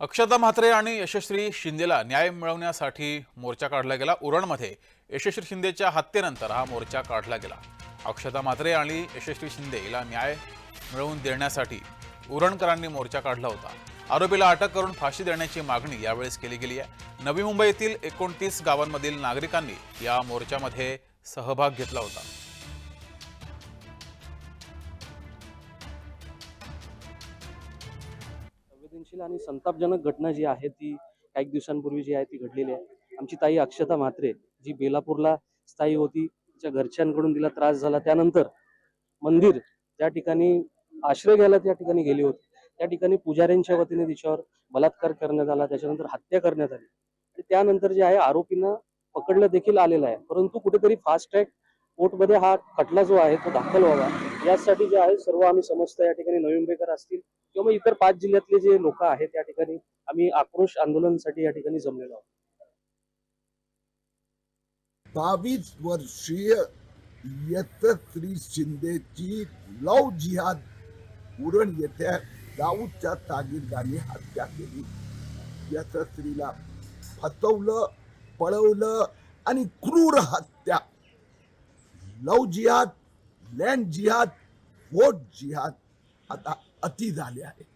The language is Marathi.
अक्षता म्हात्रे आणि यशस्वी शिंदेला न्याय मिळवण्यासाठी मोर्चा काढला गेला. उरणमध्ये यशस्वी शिंदेच्या हत्येनंतर हा मोर्चा काढला गेला. अक्षता म्हात्रे आणि यशस्वी शिंदे हिला न्याय मिळवून देण्यासाठी उरणकरांनी मोर्चा काढला होता. आरोपीला अटक करून फाशी देण्याची मागणी यावेळेस केली गेली आहे. नवी मुंबईतील एकोणतीस गावांमधील नागरिकांनी या मोर्चामध्ये सहभाग घेतला होता. संवेदनशील आणि संतापजनक घटना जी आहे ती काही दिवसांपूर्वी जी आहे ती घडलेली आहे. आमची ताई अक्षता म्हात्रे जी बेलापूरला स्थायी होती तिच्या घरच्यांकडून तिला त्रास झाला. त्यानंतर मंदिर त्या ठिकाणी आश्रय घ्यायला त्या ठिकाणी गेली होती. त्या ठिकाणी पुजाऱ्यांच्या वतीने तिच्यावर बलात्कार करण्यात आला. त्याच्यानंतर हत्या करण्यात आली. आणि त्यानंतर जे आहे आरोपींना पकडलं देखील आलेलं आहे. परंतु कुठेतरी फास्ट ट्रॅक कोर्टमध्ये हा खटला जो आहे तो दाखल व्हावा. यासाठी जे आहे सर्व आम्ही समस्त या ठिकाणी नवी मुंबईकर असतील किंवा इतर पाच जिल्ह्यातले जे लोक आहेत त्या ठिकाणी आम्ही आक्रोश आंदोलनासाठी या ठिकाणी जमलेलो आहोत. बावीस वर्षीय यशस्वी शिंदेची लव जिहाद उरण येथे दाऊदच्या तागिदाने हत्या केली. यशस्वीला फसवलं पळवलं आणि क्रूर हत्या. लव जिहाद लँड जिहाद वोट जिहाद आता अति झाले आहे.